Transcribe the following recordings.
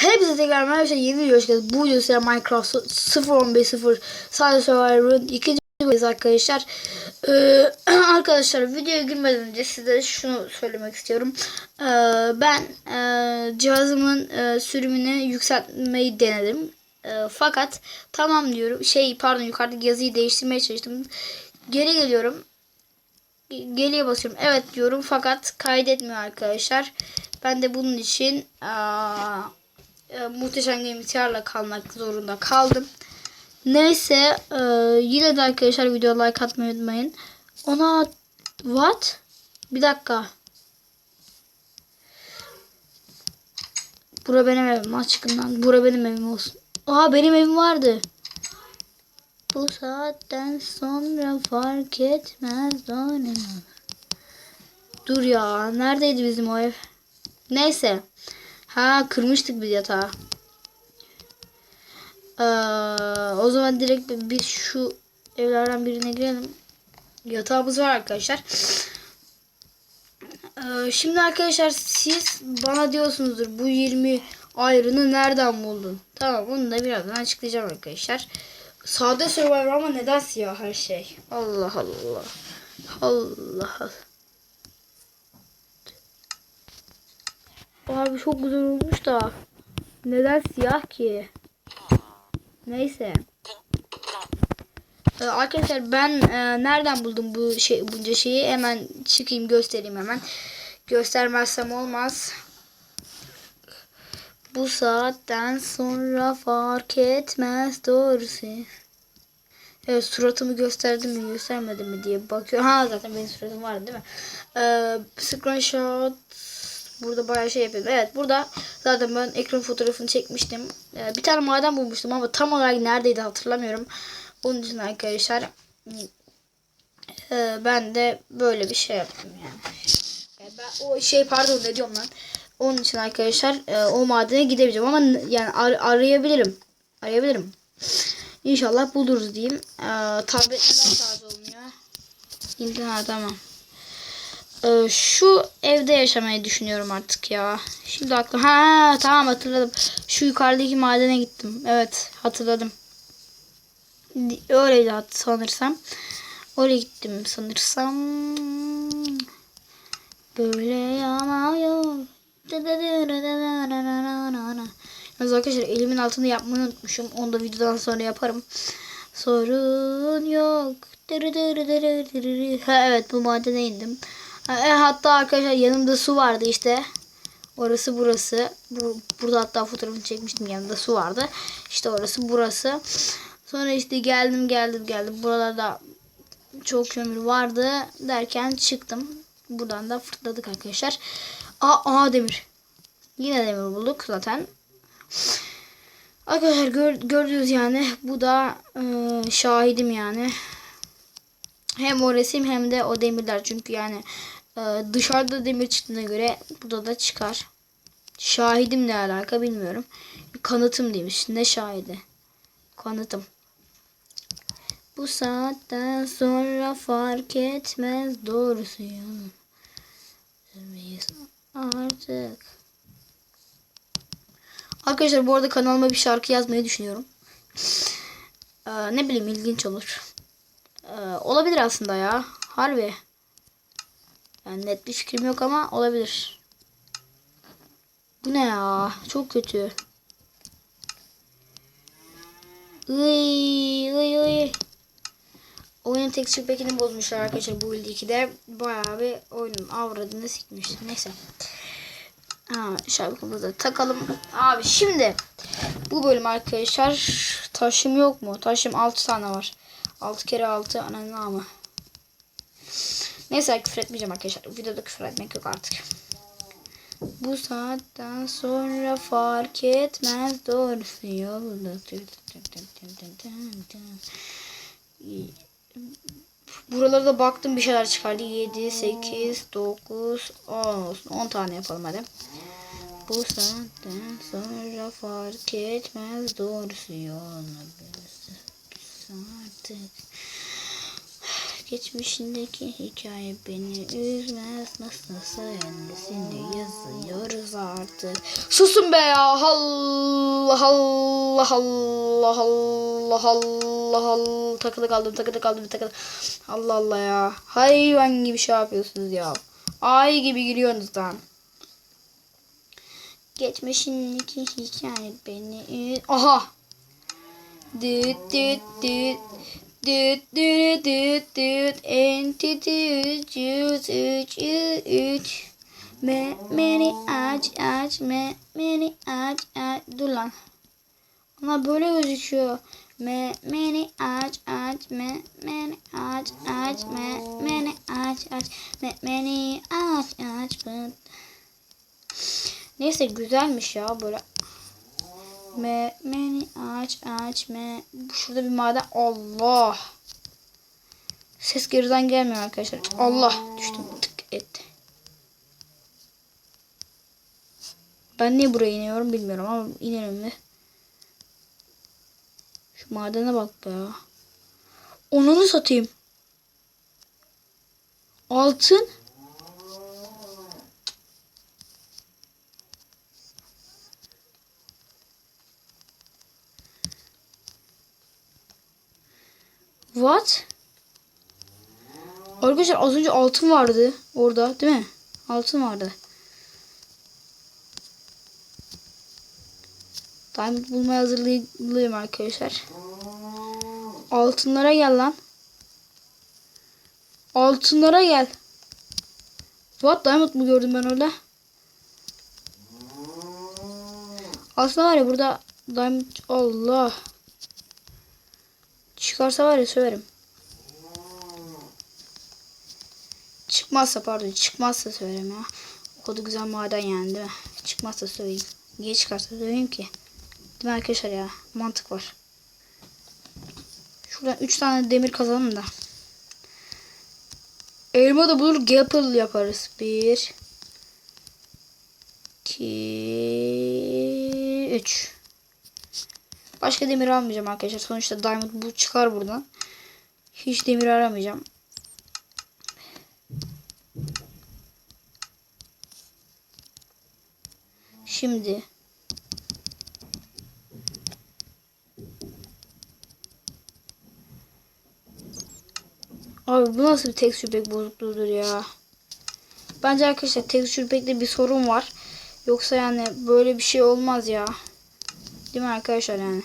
Hepsi tekrar merhaba yeni video geldiniz. Bu video size Minecraft 0.15.0 sadece Survivor'ın ikinci videosu arkadaşlar. Ee, arkadaşlar videoya girmeden önce size şunu söylemek istiyorum. Ee, ben e, cihazımın e, sürümünü yükseltmeyi denedim. E, fakat tamam diyorum. Şey pardon yukarıdaki yazıyı değiştirmeye çalıştım. Geri geliyorum. Geriye basıyorum. Evet diyorum fakat kaydetmiyor arkadaşlar. Ben de bunun için aa, e, muhteşem gaming'lerle kalmak zorunda kaldım. Neyse e, yine de arkadaşlar video like atmayı unutmayın. Ona what? Bir dakika. Bura benim evim aşkından. Bura benim evim olsun. Aa benim evim vardı. Bu saatten sonra fark etmez dönem. Dur ya neredeydi bizim o ev? Neyse. Ha kırmıştık biz yatağı. Ee, o zaman direkt biz şu evlerden birine girelim. Yatağımız var arkadaşlar. Ee, şimdi arkadaşlar siz bana diyorsunuzdur bu 20 ayrını nereden buldun? Tamam bunu da birazdan açıklayacağım arkadaşlar. Sade Survivor ama neden siyah her şey? Allah Allah. Allah Allah. Abi çok güzel olmuş da. Neden siyah ki? Neyse. Ee, arkadaşlar ben e, nereden buldum bu şey bunca şeyi hemen çıkayım göstereyim hemen. Göstermezsem olmaz. Bu saatten sonra fark etmez doğrusu. Evet suratımı gösterdim mi göstermedim mi diye bakıyor. Ha zaten benim suratım vardı değil mi? Ee, screenshot Burada bayağı şey yapıyorum. Evet burada zaten ben ekran fotoğrafını çekmiştim. Ee, bir tane maden bulmuştum ama tam olarak neredeydi hatırlamıyorum. Onun için arkadaşlar e, ben de böyle bir şey yaptım yani. yani ben o şey pardon ne diyorum lan. Onun için arkadaşlar e, o madene gidebileceğim ama yani ar arayabilirim. Arayabilirim. İnşallah buluruz diyeyim. E, tablet neden şarj olmuyor? İnternet tamam. Ee, şu evde yaşamayı düşünüyorum artık ya. Şimdi aklım. Ha tamam hatırladım. Şu yukarıdaki madene gittim. Evet hatırladım. Öyleydi sanırsam. Oraya gittim sanırsam. Böyle yanıyor. Yalnız arkadaşlar elimin altında yapmayı unutmuşum. Onu da videodan sonra yaparım. Sorun yok. Ha, evet bu madene indim. E, hatta arkadaşlar yanımda su vardı işte. Orası burası. Bu, burada hatta fotoğrafını çekmiştim. Yanında su vardı. İşte orası burası. Sonra işte geldim geldim geldim. Buralarda çok kömür vardı. Derken çıktım. Buradan da fırtladık arkadaşlar. Aa, aa demir. Yine demir bulduk zaten. Arkadaşlar gör, gördünüz yani. Bu da e, şahidim yani. Hem o resim hem de o demirler. Çünkü yani ee, dışarıda demir çıktığına göre burada da çıkar. Şahidim ne alaka bilmiyorum. Kanıtım demiş. Ne şahidi? Kanıtım. Bu saatten sonra fark etmez doğrusu yanım. Artık. Arkadaşlar bu arada kanalıma bir şarkı yazmayı düşünüyorum. Ee, ne bileyim ilginç olur. Ee, olabilir aslında ya. Harbi. Yani net bir fikrim yok ama olabilir. Bu ne ya? Çok kötü. Iy, iy, iy. Oyunun texture pack'ini bozmuşlar arkadaşlar bu build 2'de. Bayağı bir oyunun avradını sikmiş. Neyse. Ha, şarkımızı da takalım. Abi şimdi bu bölüm arkadaşlar taşım yok mu? Taşım 6 tane var. 6 kere 6 ananın ama. Neyse küfür etmeyeceğim arkadaşlar. Videoda küfür etmek yok artık. Bu saatten sonra fark etmez doğrusu yolda. Buralarda baktım bir şeyler çıkardı. 7, 8, 9, 10 10 tane yapalım hadi. Bu saatten sonra fark etmez doğrusu yolda. Artık Geçmişindeki hikaye beni üzmez. Nasılsa öncesini yazıyoruz artık. Susun be ya. Allah Allah Allah Allah Allah Allah. Takılı kaldım takılı kaldım takılı. Allah Allah ya. Hayvan gibi şey yapıyorsunuz ya. Ay gibi giriyorsunuz lan. Geçmişindeki hikaye beni. Aha. Düt düt düt. Düt düt düt düt. Entity 3 yüz üç yüz üç. Me meni aç aç me meni aç aç. Dur lan. Ama böyle gözüküyor. Me meni aç aç me meni aç aç me meni aç aç me meni aç aç. Neyse güzelmiş ya böyle. Me, meni aç aç me. Şurada bir maden. Allah. Ses geriden gelmiyor arkadaşlar. Allah düştüm tık etti. Ben niye buraya iniyorum bilmiyorum ama inerim mi? Şu madene bak be. Onu satayım. Altın. What? Arkadaşlar az önce altın vardı orada değil mi? Altın vardı. Diamond bulmaya hazırlıyım arkadaşlar. Altınlara gel lan. Altınlara gel. What diamond mı gördüm ben orada? Aslında var ya burada diamond Allah. Çıkarsa var ya söverim. Çıkmazsa pardon çıkmazsa söverim ya. O kadar güzel maden yani değil mi? Çıkmazsa söyleyeyim. Niye çıkarsa söyleyeyim ki? Değil mi arkadaşlar ya? Mantık var. Şuradan 3 tane demir kazalım da. Elma da bulur gapple yaparız. 1 2 3 Başka demir almayacağım arkadaşlar. Sonuçta diamond bu çıkar buradan. Hiç demir aramayacağım. Şimdi Abi bu nasıl bir tek şüphek bozukluğudur ya. Bence arkadaşlar tek şüphekte bir sorun var. Yoksa yani böyle bir şey olmaz ya. Değil mi arkadaşlar yani?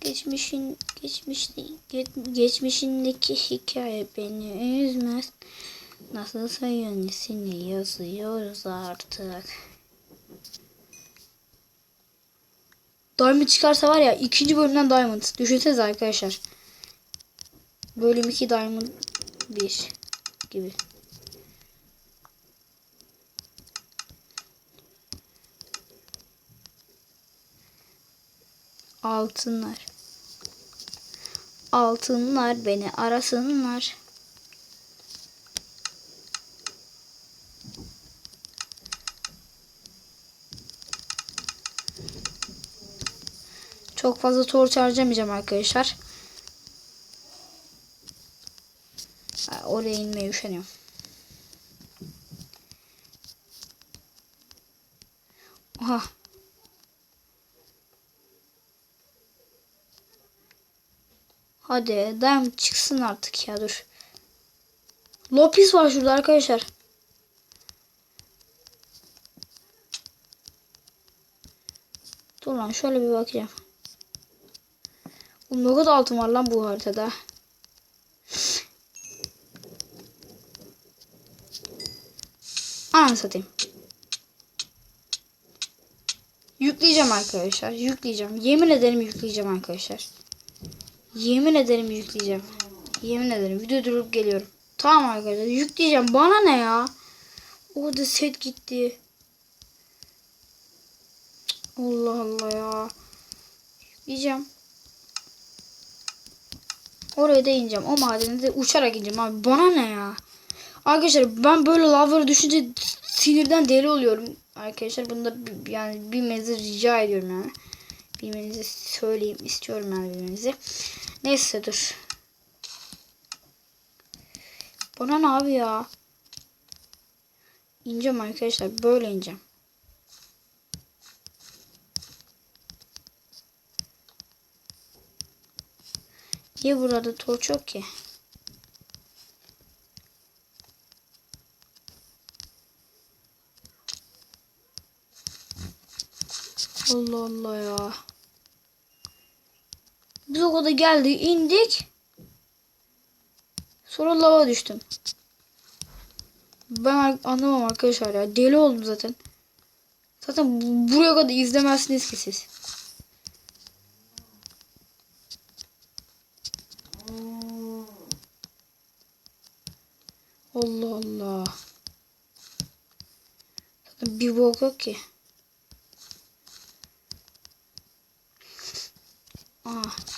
Geçmişin geçmişte ge- geçmişindeki hikaye beni üzmez. Nasılsa yenisini yazıyoruz artık. Diamond çıkarsa var ya ikinci bölümden Diamond. Düşünsenize arkadaşlar. Bölüm 2 Diamond 1 gibi. Altınlar. Altınlar beni arasınlar. Çok fazla torç harcamayacağım arkadaşlar. Oraya inmeye üşeniyorum. Hadi daim çıksın artık ya dur. Lopis var şurada arkadaşlar. Dur lan şöyle bir bakacağım. Oğlum ne kadar altın var lan bu haritada. Ananı satayım. Yükleyeceğim arkadaşlar. Yükleyeceğim. Yemin ederim yükleyeceğim arkadaşlar. Yemin ederim yükleyeceğim. Yemin ederim. Video durup geliyorum. Tamam arkadaşlar. Yükleyeceğim. Bana ne ya? Orada set gitti. Allah Allah ya. Yükleyeceğim. Oraya da ineceğim. O madene de uçarak ineceğim abi. Bana ne ya? Arkadaşlar ben böyle lavları düşünce sinirden deli oluyorum. Arkadaşlar bunda bir- yani bir mezir rica ediyorum yani. Bilmenizi söyleyeyim istiyorum yani bilmenizi. Neyse dur. Bana ne abi ya? İneceğim arkadaşlar. Böyle ineceğim. Niye burada torç yok ki? Allah Allah ya. Biz kadar geldik, indik. Sonra lava düştüm. Ben anlamam arkadaşlar ya. Deli oldum zaten. Zaten bu- buraya kadar izlemezsiniz ki siz. Allah Allah. Zaten bir bok yok ki. Ah.